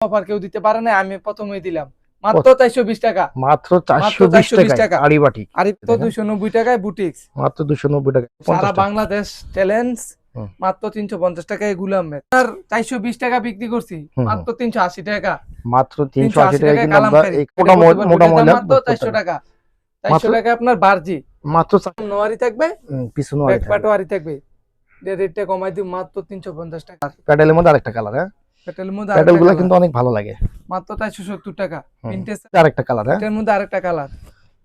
Offer কেউ দিতে পারে না আমি প্রথমেই দিলাম। মাত্র চারশো বিশ টাকা। মাত্র চারশো বিশ টাকা। তো দেখেন। দুইশো নব্বই টাকায় বুটিক্স মাত্র দুশো নব্বই টাকা সারা বাংলাদেশ চ্যালেঞ্জ মাত্র তিনশো পঞ্চাশ টাকায় গুলাম আর চারশো বিশ টাকা বিক্রি করছি মাত্র তিনশো আশি টাকা। মাত্র তিনশো আশি টাকা মাত্র চারশো টাকা। চারশো টাকা আপনার বার্জি। মাত্র নোয়ারি থাকবে? পিছনে থাকবে। রেটটা কমাই দিই মাত্র তিনশো পঞ্চাশ টাকা। প্যাডেলের মধ্যে আরেকটা কালার হ্যাঁ? প্যাটেলের মধ্যে প্যাডেল আরেকটা কিন্তু অনেক ভালো লাগে। মাত্র চারশো সত্তর টাকা। হুম। আরেকটা কালার হ্যাঁ? এটার মধ্যে আরেকটা কালার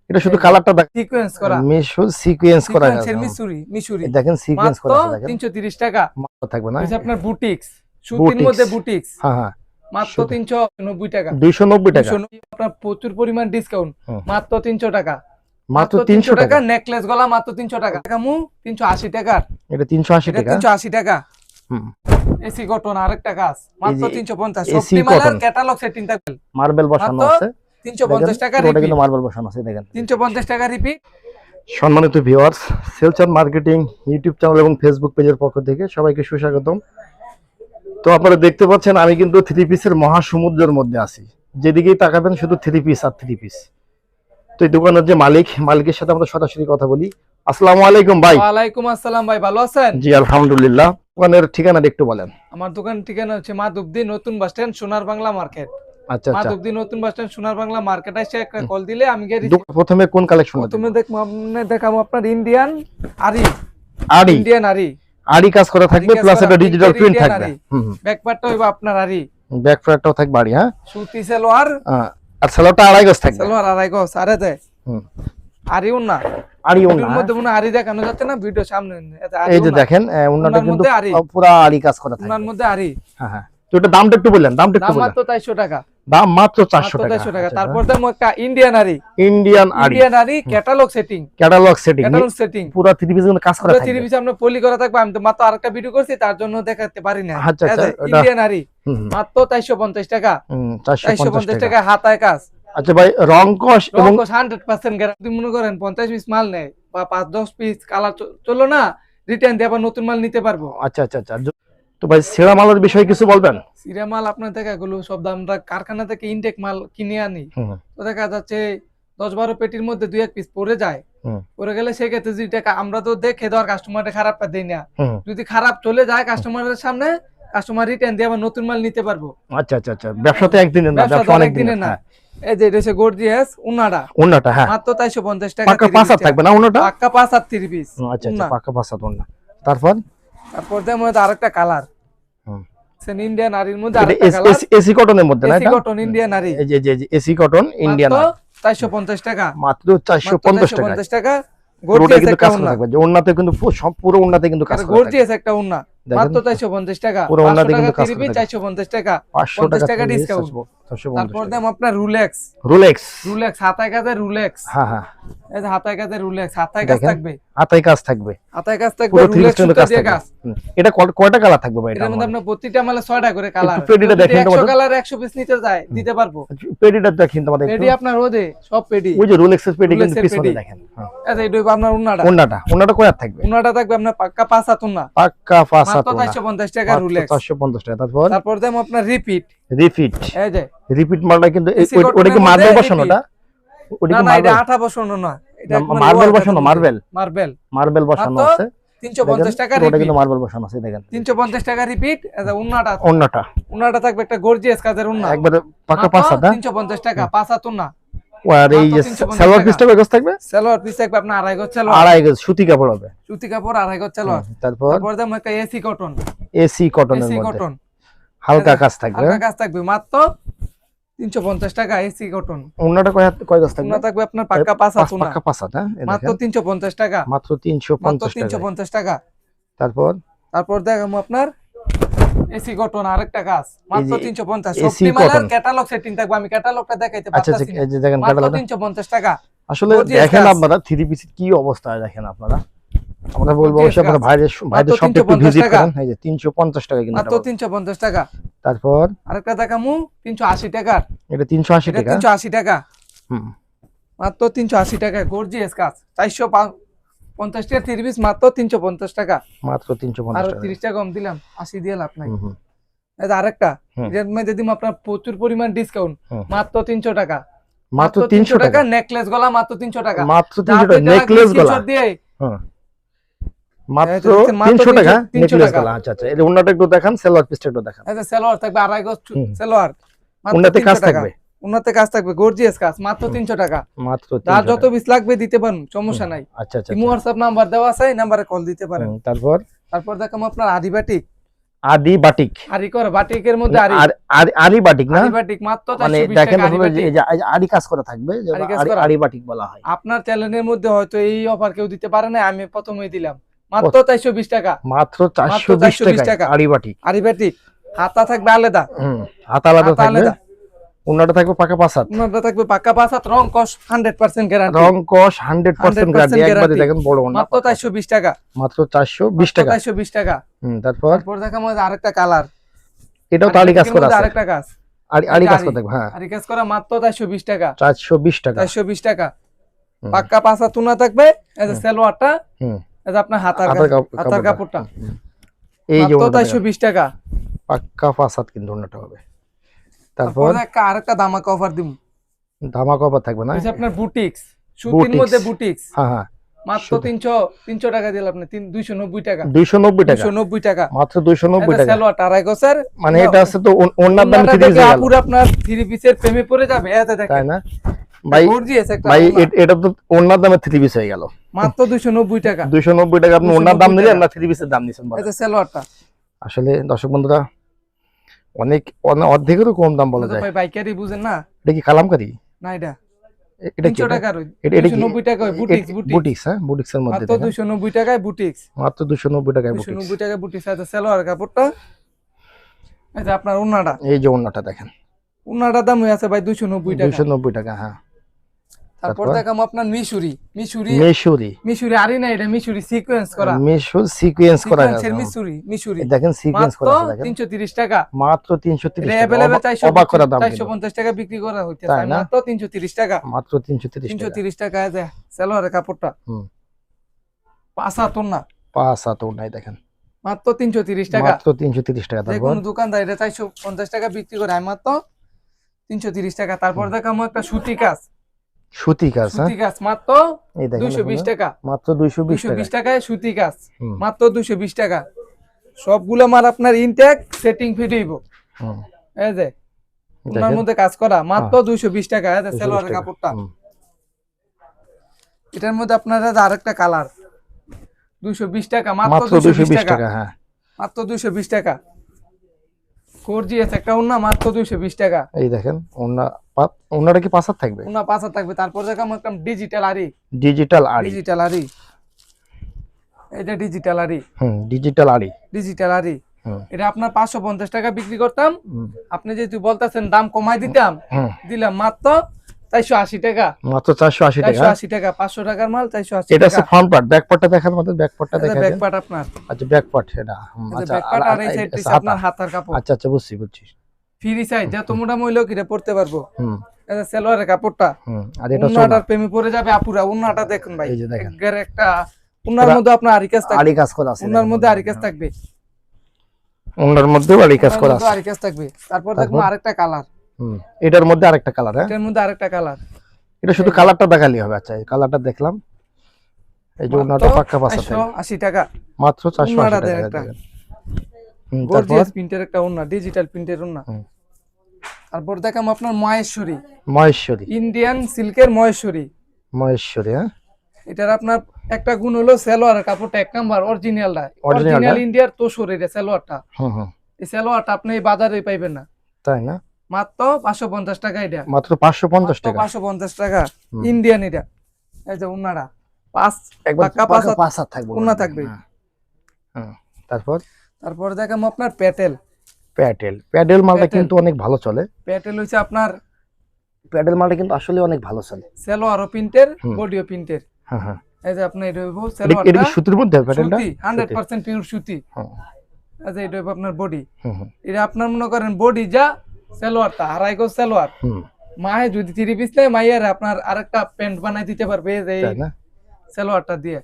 এটা শুধু কালারটা সিকোয়েন্স করা। মেশো সিকোয়েন্স করা আছে। মিসুরি মিসুরি দেখেন সিকোয়েন্স করা আছে দেখেন। তিনশো তিরিশ টাকা। মাত্র থাকবে না? হচ্ছে আপনার বুটিক্স সুতির মধ্যে বুটিক্স হ্যাঁ হ্যাঁ। মাত্র সুতি। তিনশো নব্বই টাকা। দুইশো নব্বই টাকা। 290 আপনার প্রচুর পরিমাণ ডিসকাউন্ট মাত্র তিনশো টাকা। মাত্র তিনশো টাকা। নেকলেস গলা মাত্র তিনশো টাকা। কামু তিনশো আশি টাকার। এটা তিনশো আশি এটা টাকা। তিনশো আশি টাকা। হুম। এসি কটন আরেকটা কাজ। মাত্র এই যে তিনশো পঞ্চাশ। AC সবটি মালের cotton। ক্যাটালগ সেটিং থাকবে। মার্বেল বসানো আছে। তিনশো পঞ্চাশ টাকা ওটা রিপিট কিন্তু মার্বেল বসানো আছে দেখেন। তিনশো পঞ্চাশ টাকা রিপিট সম্মানিত ভিউয়ার্স সেলচার মার্কেটিং ইউটিউব চ্যানেল এবং ফেসবুক পেজের পক্ষ থেকে সবাইকে সুস্বাগতম। তো আপনারা দেখতে পাচ্ছেন আমি কিন্তু থ্রি পিসের মহাসমুদ্রের মধ্যে আছি। যেদিকেই তাকাবেন শুধু থ্রি পিস আর থ্রি পিস তো এই দোকানের যে মালিক মালিকের সাথে আমরা সরাসরি কথা বলি। আসসালামু আলাইকুম ভাই। ওয়ালাইকুম আসসালাম ভাই ভালো আছেন? জি আলহামদুলিল্লাহ। দোকানের ঠিকানাটা একটু বলেন। আমার দোকান ঠিকানা হচ্ছে মাধবদি নতুন বাস স্ট্যান্ড সোনার বাংলা মার্কেট। আচ্ছা আচ্ছা। মাধবদি নতুন বাস স্ট্যান্ড সোনার বাংলা মার্কেট এসে একটা কল দিলে আমি গিয়ে প্রথমে কোন কালেকশন প্রথমে দেখব আপনি দেখাবো আপনার ইন্ডিয়ান আরি। আড়ি ইন্ডিয়ান আরি। আড়ি কাজ করা থাকবে প্লাস একটা ডিজিটাল প্রিন্ট থাকবে ব্যাকপার্টটা হইব আপনার আরি। ব্যাক ফ্ল্যাটটাও থাকবে আড়ি হ্যাঁ? সুতি সালোয়ার। আর সালোয়ারটা আড়াই গজ থাকবে। সালোয়ার আড়াই গজ আরে দে। হুম আরি উন্না আড়ি মধ্যে মনে আরি দেখানো যাচ্ছে না? ভিডিও সামনে এই যে দেখেন ওনাটা কিন্তু পুরো আড়ি কাজ করা থাকে। উনার মধ্যে আরি। হ্যাঁ হ্যাঁ। তো এটা দামটা একটু বললেন দামটা একটু দাম মাত্র চারশো টাকা। দাম মাত্র চারশো মাত্র টাকা। চারশো টাকা। আচ্ছা, তারপর দেখো ইন্ডিয়ান আরি। ইন্ডিয়ান ইন্ডিয়ান আরি catalogue setting catalogue setting catalogue setting পুরো থ্রি পিস কিন্তু কাজ করা থাকে। থ্রি পিস আমরা পলি করা থাকবে। আমি তো মাত্র আরেকটা ভিডিও করছি তার জন্য দেখাতে পারি না। আচ্ছা, আচ্ছা, ইন্ডিয়ান আরি। মাত্র চারশো পঞ্চাশ টাকা। হুম, চারশো চারশো পঞ্চাশ পঞ্চাশ টাকা। টাকা হাতায় কাজ। আচ্ছা ভাই রং কস এবং হান্ড্রেড পার্সেন্ট গ্যারান্টি মনে করেন পঞ্চাশ পিস মাল নেয় বা পাঁচ দশ পিস কালার চলো না রিটার্ন দিয়ে আবার নতুন মাল নিতে পারব। আচ্ছা আচ্ছা আচ্ছা। তো ভাই সেরা মালের বিষয়ে কিছু বলবেন? সিরা মাল আপনার দেখা গেলো সব দাম আমরা কারখানা থেকে ইনটেক মাল কিনে আনি। তো দেখা যাচ্ছে দশ বারো পেটির মধ্যে দুই এক পিস পড়ে যায়। পড়ে গেলে সেক্ষেত্রে যদি টাকা আমরা তো দেখে দেওয়ার কাস্টমারটা খারাপ দেই না। যদি খারাপ চলে যায় কাস্টমারের সামনে কাস্টমার রিটার্ন দিয়ে আবার নতুন মাল নিতে পারব। আচ্ছা আচ্ছা আচ্ছা। ব্যবসা তো একদিনের না ব্যবসা অনেক দিনের না। এই যে এটা হচ্ছে গর্জিয়াস উনাডা ওনাটা হ্যাঁ। মাত্র চারশো পঞ্চাশ টাকা পাক্কা 30 পাঁচ হাত পিস। থাকবে না ওনাটা পাক্কা পাঁচ হাত পিস। আচ্ছা আচ্ছা উন্না। পাক্কা পাঁচ তারপর? তারপর যেমন আরেকটা কালার হুম। ইন্ডিয়ান নারীর মধ্যে আরেকটা কালার এসি কটনের মধ্যে না এসি কটন ইন্ডিয়ান নারী। এই যে যে এসি কটন ইন্ডিয়ান চারশো পঞ্চাশ টাকা। মাত্র চারশো পঞ্চাশ টাকা। পঞ্চাশ টাকা। পুরোটা গর্জিয়াস একটা থাকবে। যে ওনাতে কিন্তু পুরো- ওনাতে কিন্তু কাজ গর্জিয়াস একটা দেখেন। মাত্র চারশো পঞ্চাশ টাকা। পুরো টাকা কিন্তু কাজ থ্রি করা পিস থাকে। চারশো পঞ্চাশ টাকা। পাঁচশো 50 টাকা। চারশো তারপর পঞ্চাশ দাম আপনার রুলেক্স রোলেক্স রুলেক্স হাতায় কাজে রুলেক্স হ্যাঁ হ্যাঁ। এই যে হাতায় কাজে রুলেক্স হাতায় কাজ থাকবে। হাতায় কাজ থাকবে। হাতায় কাজ থাকবে রুলেক্স কাজ দিয়ে থাকবে। কাজ। হুম। এটা কয়টা কালার থাকবে ভাই এটার মধ্যে আপনার প্রতিটা মালে ছয়টা করে কালার পেডিটা দেখেন তো একশো কালার একশো পিস নিতে যায় দিতে পারব। পেডিটা দেখেন তোমাদের পেডি আপনার রোদে সব পেডি ওই যে রোলেক্সের পেডি কিন্তু পিছনে দেখেন। আচ্ছা এটা আপনার উন্নাটা। ওনাটা ওনাটা কয় থাকবে? উন্নাটা থাকবে আপনার পাক্কা পাঁচ হাত উন্না। পাক্কা পাঁচ হাত মাত্র চারশো পঞ্চাশ টাকা রুলেক্স তারপর? তারপর দাম আপনার রিপিট রিপিট এই যে। রিপিট মালটা কিন্তু ওটা কি মার্বেল মধ্যে বসানো ওটা ওটা কি না এটা মার্বেল আঠা বসানো না এটা মার্বেল বসানো, মার্বেল? মার্বেল মার্বেল বসানো আছে। তিনশো পঞ্চাশ টাকা দেখেন, ওটা কিন্তু মার্বেল বসানো আছে দেখেন। তিনশো পঞ্চাশ টাকা রিপিট উন্নাটা। অন্যটা উন্নাটা থাকবে একটা গর্জিয়াস কাজের উন্না। একবারে পাক্কা পাঁচ হাত হ্যাঁ? তিনশো পঞ্চাশ টাকা পাঁচ আর এই 350 সালোয়ার পিসটা কয় গজ থাকবে? সালোয়ার পিস থাকবে আপনার আড়াই গজ সালোয়ার। আড়াই গজ সুতি কাপড় হবে। সুতি কাপড় আড়াই গজ সালোয়ার। তারপর? তারপর দাম একটা এসি কটন এসি কটনের এসি কটন হালকা কাজ থাকবে হালকা কাজ থাকবে। মাত্র তিনশো পঞ্চাশ টাকা এসি কটন অন্যটা কয় কয় গজ থাকবে? উন্না থাকবে আপনার পাক্কা পাঁচ হাত পাক্কা পাঁচ হাত হ্যাঁ? মাত্র দেখেন। তিনশো পঞ্চাশ টাকা। মাত্র তিনশো মাত্র পঞ্চাশ তিনশো টাকা। পঞ্চাশ তারপর? তারপর দেখাবো আপনার এসি কটন আরেকটা কাজ। মাত্র যে তিনশো পঞ্চাশ। AC সবটি মালের cotton। ক্যাটালগ সেটিং থাকবে। আমি ক্যাটালগটা দেখাইতে আচ্ছা পারতাছি আচ্ছা, এই যে দেখেন তিনশো পঞ্চাশ টাকা। আসলে দেখেন আপনারা থ্রি পিসের কি অবস্থায় দেখেন আপনারা। আমরা বলব অবশ্যই আপনারা ভাইদের ভাইদের সব একটু ভিজিট করেন। এই যে তিনশো পঞ্চাশ টাকা কিন্তু মাত্র এটা পাবেন। তিনশো পঞ্চাশ টাকা। তারপর? আরেকটা দেখামু তিনশো আশি টাকার। এটা তিনশো আশি এটা টাকা? তিনশো আশি টাকা। হুম। মাত্র তিনশো আশি টাকা। গর্জিয়াস কাজ। চারশো পঞ্চাশ টাকা তিরিশ মাত্র তিনশো পঞ্চাশ টাকা। মাত্র তিনশো আর পঞ্চাশ টাকা। তিরিশ টাকা কম দিলাম। আশি দিয়ে লাভ নাই। যে আরেকটা। এটার মধ্যে দিম আপনার প্রচুর পরিমাণ ডিসকাউন্ট মাত্র তিনশো টাকা। মাত্র তিনশো টাকা? নেকলেস গলা মাত্র তিনশো টাকা। মাত্র তিনশো টাকা। নেকলেস গলা? হ্যাঁ মাত্র দেখছেন, মাত্র তিনশো টাকা? নেকলেস গলা আচ্ছা আচ্ছা। এটা অন্যটা একটু দেখান সেলোয়ার পিসটা একটু দেখান। এই যে থাকবে আড়াই গজ চু- হুম। সালোয়ার। মাত্র অন্যতে 300 কাজ। থাকবে? উন্নতে কাজ থাকবে গর্জিয়াস কাজ মাত্র তিনশো টাকা। মাত্র যার 300 যত বিস লাগবে দিতে পারেন সমস্যা নাই। আচ্ছা আচ্ছা ইমো হোয়াটসঅ্যাপ নাম্বার দেওয়া আছে এই নাম্বারে কল দিতে পারেন। তারপর? তারপর দেখাম আপনার আদি আদি বাটিক আরি করে বাটিকের মধ্যে আরি আর আর- আরি বাটিক না? আরি বাটিক মাত্র মানে দেখেন আরি কাজ করা থাকবে। আরি বাটিক বলা হয়। আপনার চ্যানেলের মধ্যে হয়তো এই অফার কেউ দিতে পারে না আমি প্রথমেই দিলাম। মাত্র চারশো বিশ টাকা। মাত্র চারশো বিশ টাকা। আরি বাটিক হাতা থাকবে আলাদা। হাত আলাদা থাকবে। থাকবে পাকা পাঁচ হাত থাকবে হাত রং কস হান্ড্রেড পার্সেন্ট গ্যারান্টি রং কস 100% গ্যারান্টি একবারে দেখেন বড় না মাত্র চারশো বিশ টাকা। মাত্র টাকা। হুম তারপর? ওই আরেকটা কালার এটাও তো কাজ করা আছে। আরেকটা কাজ আরি আরি কাজ করা হ্যাঁ। আরি কাজ করা মাত্র চারশো বিশ টাকা। চারশো বিশ টাকা। থাকবে এই যে সালোয়ারটা। হুম। এই যে আপনার হাতার হাতার কাপ- কাপ- হাতার কাপড়টা। এই যে টাকা। পাক্কা হাত কিন্তু অন্যটা হবে। তারপর? একটা আরেকটা দামাকা অফার দিব ধামা কভার থাকবে না? আপনার বুটিক্স। সুতির মধ্যে বুটিক্স। হ্যাঁ হ্যাঁ। মাত্র সুতি। তিনশো তিনশো টাকা দিলাম আপনি তিন দুইশো নব্বই টাকা। দুইশো নব্বই টাকা? দুইশো নব্বই টাকা। মাত্র দুইশো নব্বই টাকা? সালোয়ার আড়াই গোছের মানে এটা আছে তো দাম পিস আপুর আপনার থ্রি পিসের প্রেমে পড়ে যাবে। এতে দেখেন। তাই না? ভাই গর্জিয়াস ভাই এটা তো অন্যান্য দামে থ্রি পিস হয়ে গেল। মাত্র টাকা। দুইশো নব্বই টাকা আপনি অন্যান্য দাম নিলেন না থ্রি পিসের দাম নিচ্ছেন বলেন? সালোয়ারটা। আসলে দর্শক বন্ধুরা অনেক অনে- অর্ধেকেরও কম দাম বলা যায়। ভাই পাইকারি বুঝেন না? এটা কি কালামকারি না টাকা বুটিক্স বুটিক্স। বুটিক্স হ্যাঁ বুটিক্সের মধ্যে মাত্র টাকায় বুটিক্স। মাত্র টাকায় বুটিক্স। নব্বই টাকায় বুটিক্স। আছে সালোয়ার কাপড়টা এই যে আপনার উন্নাটা এই যে অন্যটা দেখেন। উন্নাটার দাম হয়ে আছে ভাই দুইশো নব্বই টাকা। দুইশো নব্বই টাকা হ্যাঁ। তারপর? দেখাম আপনার মিশুরি। মিশুরি মেশুরি। মিশুরি আরি না এটা মিশুরি সিকোয়েন্স করা। মেশুর সিকোয়েন্স করা সিকোয়েন্সের মিশুরি মিশুরি। দেখেন সিকোয়েন্স করা আছে দেখেন। তিনশো তিরিশ টাকা। মাত্র তিনশো তিরিশ এটা টাকা। অবাক করা দাম চারশো কিন্তু। পঞ্চাশ টাকা বিক্রি করা হইতেছে। তাই না? মাত্র তিনশো তিরিশ টাকা। মাত্র তিনশো তিরিশ তিনশো টাকা তিরিশ টাকা আছে সালোয়ারের কাপড়টা। হুম। পাঁচ হাত না পাঁচ হাত নাই দেখেন। মাত্র তিনশো তিরিশ টাকা। মাত্র তিনশো তিরিশ টাকা। যে তারপর কোনো দোকানদার এটা চারশো পঞ্চাশ টাকা বিক্রি করে। আমি মাত্র তিনশো তিরিশ টাকা। তারপর দেখাম একটা সুতি কাজ। সুতি কাজ হ্যাঁ? সুতি কাজ মাত্র এই দেখেন দুইশো বিশ আপনারা। টাকা। মাত্র দুইশো বিশ দুইশো টাকা। বিশ টাকায় সুতি কাজ মাত্র দুইশো বিশ টাকা। সবগুলো মাল আপনার ইনটেক সেটিং হইব হুম। এই যে ওনার মধ্যে কাজ করা মাত্র দুইশো বিশ টাকা এই যে 220 সালোয়ারের কাপড়টা। এটার মধ্যে আপনার যে আরেকটা কালার। দুইশো বিশ টাকা মাত্র মাত্র দুইশো দুইশো বিশ বিশ টাকা। টাকা হ্যাঁ। মাত্র দুইশো বিশ টাকা। গর্জিয়াস একটা ওন্না মাত্র দুইশো বিশ টাকা। এই দেখেন ওনা ওন্নাটা কি পাঁচ থাকবে? ওন্না পাঁচ হাত থাকবে। তারপর দেখাম একটা ডিজিটাল আরি ডিজিটাল আরি ডিজিটাল আরি এটা ডিজিটাল আরি হুম ডিজিটাল আরি ডিজিটাল আরি এটা আপনার পাঁচশো পঞ্চাশ টাকা বিক্রি করতাম। আপনি যেহেতু বলতেছেন দাম কমাই দিতাম দিলাম মাত্র চারশো আশি টাকা। মাত্র চারশো আশি টাকা? আশি টাকা পাঁচশো টাকার মাল চারশো আশি এটা হচ্ছে ফ্রন্ট পার্ট ব্যাক পার্টটা দেখার মতো ব্যাক পার্টটা দেখা ব্যাক পার্ট আপনার। আচ্ছা ব্যাক পার্ট এটা। আচ্ছা ব্যাক পার্ট আর- আর এই আর- আচ্ছা, আপনার হাতার কাপড়। আচ্ছা আচ্ছা বুঝছি বুঝছি। ফ্রি সাইজ যত মোটামুটি লোক এটা পড়তে পারব। হুম। এটা সেলোয়ারের কাপড়টা হুম আর এটা হচ্ছে উন্নাটার প্রেমে পড়ে যাবে আপুরা উন্নাটা দেখুন ভাই। এই যে দেখেন। একটা উন্নার পুরা- মধ্যে আপনার আরিকাস থাকবে। আড়ি কাজ করা আছে। উন্নার দেখেন। মধ্যে আরিকাস থাকবে। কাজ করা থাকবে। তারপর? দেখব আরেকটা কালার। এটার মধ্যে আরেকটা কালার হ্যাঁ? এটার মধ্যে আরেকটা কালার এটা শুধু কালারটা দেখালি হবে। আচ্ছা এই কালারটা দেখলাম। এই যে ওনাটা পাক্কা চারশো আশি টাকা। মাত্র চারশো আশি টাকা গর্জিয়াস প্রিন্টের একটা। উন্না ডিজিটাল প্রিন্টের হুম। তারপর দেখাম আপনার মহেশ্বরী। মহেশ্বরী। ইন্ডিয়ান সিল্কের মহেশ্বরী। মহেশ্বরী হ্যাঁ? এটার আপনার একটা গুণ হলো সালোয়ারের কাপড়টা এক নাম্বার অরিজিনালটা অরিজিনাল? ইন্ডিয়ার তোষর এটা সালোয়ারটা। হুম হুম। এই সালোয়ারটা আপনি বাজারে পাইবেন না। তাই না? মাত্র পাঁচশো পঞ্চাশ টাকা এটা। মাত্র পাঁচশো পঞ্চাশ টাকা। পাঁচশো পঞ্চাশ টাকা। ইন্ডিয়ান এটা। এই যে পাঁচ পাক্কা পাঁচ হাত- পাঁচ হাত থাকবে থাকবে। হ্যাঁ। হ্যাঁ। তারপর? তারপর দেখাম আপনার প্যাটেল। প্যাডেল প্যাডেল মালটা কিন্তু অনেক ভালো চলে। প্যাটেল হচ্ছে আপনার প্যাডেল মালটা কিন্তু আসলে অনেক ভালো চলে। সালোয়ারও প্রিন্টের হুম। বডিও প্রিন্টের। হ্যাঁ হ্যাঁ। এই যে আপনার এটা হইব এটা এটা কি সুতির মধ্যে হান্ড্রেড পার্সেন্ট পিওর সুতি। হুম। এই যে এটা হইব আপনার বডি। হুম হুম, এটা আপনার মনে করেন বডি যা সালোয়ারটা আড়াই গজ সালোয়ার। মায়ে যদি থ্রি পিস নেয় আপনার আরেকটা প্যান্ট বানাই দিতে পারবে যে সালোয়ারটা দিয়ে।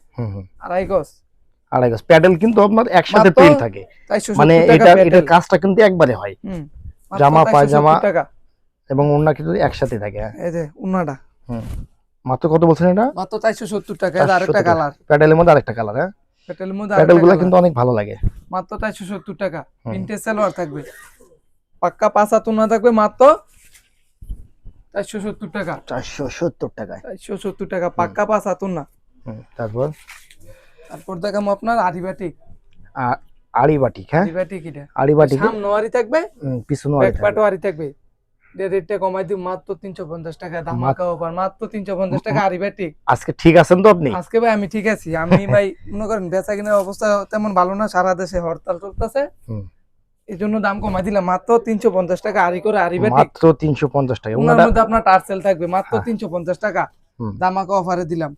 আড়াই গজ। আড়াই গজ। প্যাডেল কিন্তু আপনার একসাথে প্রিন্ট থাকে। মানে এটা এটার কাজটা কিন্তু একবারে হয়। জামা, পায়জামা। এবং ওড়না কিন্তু একসাথে থাকে হ্যাঁ। এই যে উন্নাটা মাত্র কত বলছেন এটা? মাত্র চারশো সত্তর টাকা আর আরেকটা কালার প্যাডেলের মধ্যে আরেকটা কালার হ্যাঁ। প্যাটেলের মধ্যে প্যাডেল আরেকটা গুলো কিন্তু অনেক ভালো লাগে। মাত্র চারশো সত্তর টাকা। হুম। প্রিন্টের সালোয়ার থাকবে। পাক্কা পাঁচ হাত না থাকবে মাত্র চারশো সত্তর টাকা। চারশো সত্তর টাকায়। চারশো সত্তর টাকা পাক্কা পাঁচ হাত হুম, তারপর? তারপর দেখাম আপনার আদিবাটিক আ- হ্যাঁ? এটা। সামনে ওয়ারি থাকবে পিছনে পাটো থাকবে। রেটটা কমাই মাত্র তিনশো পঞ্চাশ টাকা ধামাকা অফার মাত্র তিনশো পঞ্চাশ টাকা আদিবাটিক আজকে ঠিক আছেন তো আপনি? আজকে ভাই আমি ঠিক আছি। আমি ভাই মনে করেন বেচা কিনার অবস্থা তেমন ভালো না সারা দেশে হরতাল চলতেছে। হুম। এই জন্য দাম কমাই দিলাম। মাত্র তিনশো পঞ্চাশ টাকা আড়ি করে আরিবাটিক মাত্র তিনশো পঞ্চাশ টাকা। ওনার মধ্যে আপনার টার্সেল থাকবে। মাত্র হ্যাঁ। তিনশো পঞ্চাশ টাকা। দামাকা অফারে দিলাম।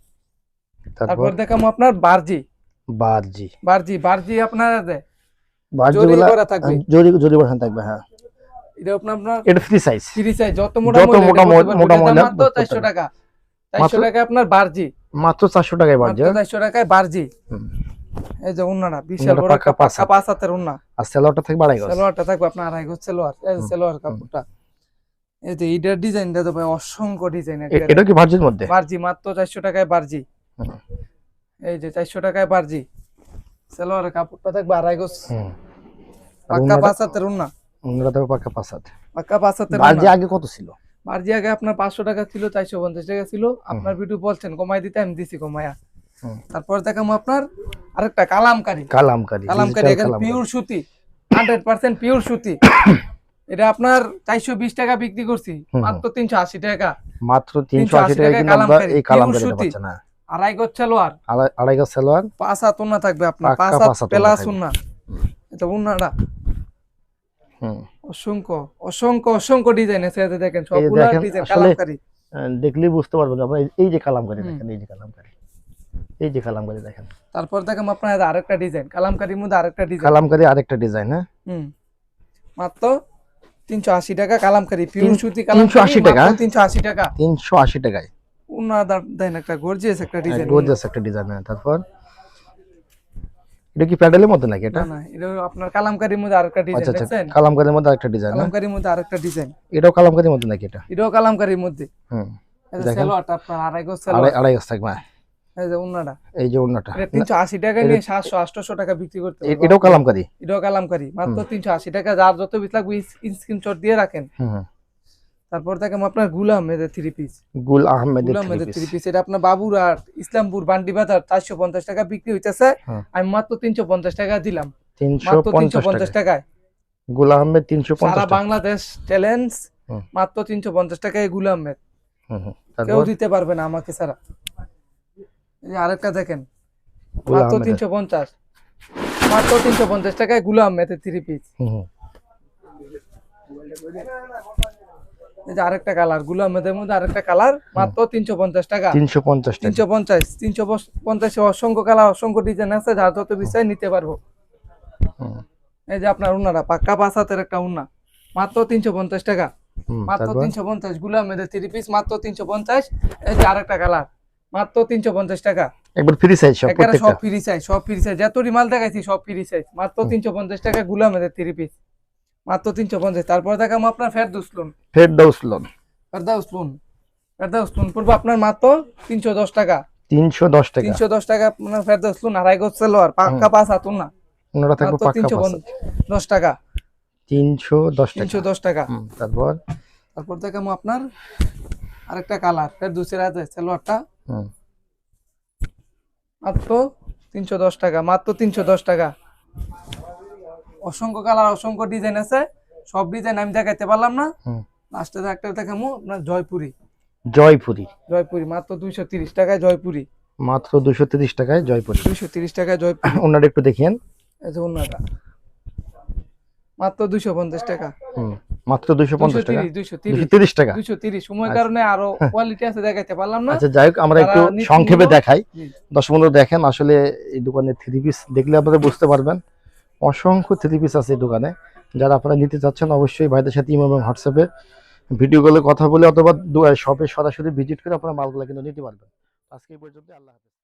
তারপর? দেখাম আপনার বারজি। বারজি। বারজি বারজি আপনার বারজি করা থাকবে। জরি জরি বসান থাকবে হ্যাঁ। এটা আপনার আপনার এটা ফ্রি সাইজ ফ্রি সাইজ যত মোটা মোটা মোটা এটা মাত্র করতে চারশো পারবে। টাকা। চারশো মাত্র- টাকা আপনার বারজি। মাত্র চারশো টাকায় বারজি মাত্র চারশো টাকায় বারজি। এই যে উন্নাটা বিশাল বড় একটা পাক্কা পাঁচ হাতের উন্না। আর স্যালোয়ারটা থাকবে আড়াই গজ। সালোয়ারটা থাকবে আপনার আড়াই গজ সালোয়ার। এই যে হুম। কাপড়টা। এই যে এইটার ডিজাইনটা তো ভাই অসংখ্য ডিজাইন এটা কি মধ্যে? বারজি মাত্র চারশো টাকায় বারজি এই যে চারশো টাকায় বারজি সালোয়ারের কাপড়টা থাকবে আড়াই গজ। পাক্কা পাঁচ হাতের উন্না। ওনাটা থাকবে পাক্কা পাঁচ হাত। পাক্কা পাঁচ হাতের বারজি আগে কত ছিল? বারজি আগে আপনার পাঁচশো টাকা ছিল চারশো পঞ্চাশ টাকা ছিল। আপনার ভিডিও বলছেন কমাই দিতে আমি দিছি কমায়া। তারপর দেখাম আপনার আরেকটা কালামকারি। কালামকারি কালামকারি এখানে পিওর সুতি হান্ড্রেড পার্সেন্ট পিওর সুতি। এটা আপনার চারশো বিশ টাকা বিক্রি করছি মাত্র তিনশো আশি টাকা। মাত্র 380 টাকা কিন্তু আমরা এই সুতি। পাচ্ছেন হ্যাঁ আড়াই গজ সালোয়ার। আড়াই- গজ সালোয়ার? পাঁচ হাত উন্না থাকবে আপনার পাঁচ হাত প্লাস উন্না এটা উন্নাটা হুম। অসংখ্য অসংখ্য অসংখ্য ডিজাইন আছে দেখেন এই সবগুলো ডিজাইন আসলে- দেখলেই বুঝতে পারবেন আপনার এই- এই যে কালামকারী দেখেন এই যে কালামকারি। এই যে কালামকারি দেখেন। তারপর দেখেন আপনার আরেকটা ডিজাইন কালামকারির মধ্যে আরেকটা ডিজাইন। কালামকারি আরেকটা ডিজাইন হ্যাঁ? হুম। মাত্র তিনশো আশি টাকা কালামকারি তিন- সুতি 380 টাকা? তিনশো আশি টাকা। তিনশো আশি টাকায়। উন্না দেন একটা গর্জিয়াস একটা ডিজাইন। একটা ডিজাইন হ্যাঁ তারপর? এটা কি প্যাডেলের মধ্যে নাকি এটা? না এটা আপনার কালামকারির মধ্যে আরেকটা ডিজাইন আচ্ছা আচ্ছা কালামকারির মধ্যে আরেকটা ডিজাইন কালামকারির মধ্যে আরেকটা ডিজাইন। এটাও কালামকারির মধ্যে নাকি এটা? এটাও কালামকারির মধ্যে। হুম এই যে দেখেন। সালোয়ারটা আপনার আড়াই গজ আড়াই সালোয়ার আড়াই গজ থাকবে হ্যাঁ। এই যে উন্নাটা। এই যে অন্যটা এটা টাকা নিয়ে বিক্রি করতে এটাও কালামকারি? এটাও কালামকারি। মাত্র তিনশো আশি টাকা। যার যত পিস লাগবে স্ক্রিনশট দিয়ে রাখেন। হুম হুম। তারপর দেখেন আপনার গুলাম এদের থ্রি পিস গুল আহমেদের। থ্রি পিস এটা আপনার বাবুরহাট ইসলামপুর বান্ডি বাজার চারশো পঞ্চাশ টাকা বিক্রি হইতেছে। হ্যাঁ। আমি মাত্র তিনশো পঞ্চাশ টাকা দিলাম। তিনশো মাত্র তিনশো পঞ্চাশ পঞ্চাশ টাকা টাকায়। গুল আহমেদ তিনশো সারা বাংলাদেশ চ্যালেঞ্জ মাত্র তিনশো পঞ্চাশ টাকায় গুলাম হুম হুম। কেউ দিতে পারবে না আমাকে ছাড়া। আরেকটা দেখেন। মাত্র তিনশো পঞ্চাশ। মাত্র তিনশো পঞ্চাশ টাকায় গুলাম আহমেদের থ্রি পিস। এই যে আরেকটা কালার গুলাম আহমেদের মধ্যে আরেকটা কালার মাত্র তিনশো পঞ্চাশ টাকা। তিনশো পঞ্চাশ তিনশো পঞ্চাশ তিনশো পঞ্চাশে অসংখ্য কালার অসংখ্য ডিজাইন আছে যার যত বিষয় নিতে পারব। এই যে আপনার উন্নাটা পাক্কা পাঁচ হাতের একটা উন্না। মাত্র তিনশো পঞ্চাশ টাকা। মাত্র তিনশো পঞ্চাশ গুলাম এদের থ্রি পিস মাত্র তিনশো পঞ্চাশ। এই যে আরেকটা কালার। মাত্র তিনশো পঞ্চাশ টাকা। একবার ফ্রি সাইজ সব সব ফ্রি সাইজ সব ফ্রি সাইজ যতটি মাল দেখাইছি সব ফ্রি সাইজ মাত্র তিনশো পঞ্চাশ টাকা গুলাম এদের থ্রি পিস মাত্র তিনশো পঞ্চাশ। তারপর দেখাম আপনার Ferdous lawn lawn Ferdous lawn Ferdous lawn পড়ব আপনার মাত্র তিনশো দশ টাকা। তিনশো দশ টাকা। তিনশো দশ টাকা আপনার ফেরদৌস লোন আড়াই গোছ সেলোয়ার পাক্কা পাঁচ হাতুন না। ওনারা থাকবে মাত্র পাক্কা তিনশো পাঁচ দশ টাকা। টাকা। তারপর? তারপর দেখাম আপনার আরেকটা কালার ফেরদৌসের আছে সেলোয়ারটা। হুম, মাত্র তিনশো দশ টাকা মাত্র তিনশো দশ টাকা। অসংখ্য কালার অসংখ্য ডিজাইন আছে। সব ডিজাইন আমি দেখাইতে পারলাম না। লাস্টে একটা দেখামো আপনার জয়পুরি। জয়পুরি। জয়পুরি মাত্র দুইশো তিরিশ টাকায় জয়পুরি। মাত্র দুশো তিরিশ টাকায় জয়পুরি। দুইশো তিরিশ টাকায় জয়পুরি। ওনারা একটু দেখিয়েন। এই যে মাত্র দুইশো পঞ্চাশ টাকা। হুম, মাত্র টাকা? টাকা? আচ্ছা। কারণে আরও কোয়ালিটি আছে দেখাইতে পারলাম না। আচ্ছা যাই হোক আমরা একটু সংক্ষেপে দেখাই। জি। দর্শক বন্ধু দেখেন আসলে এই দোকানে থ্রি পিস দেখলে আপনারা বুঝতে পারবেন। অসংখ্য থ্রি পিস আছে এই দোকানে। যারা আপনারা নিতে চাচ্ছেন অবশ্যই ভাইদের সাথে ইমো এবং হোয়াটসঅ্যাপে ভিডিও কলে কথা বলে অথবা শপে সরাসরি ভিজিট করে আপনারা মালগুলো কিন্তু নিতে পারবেন। আজকে এই পর্যন্ত আল্লাহ হাফেজ।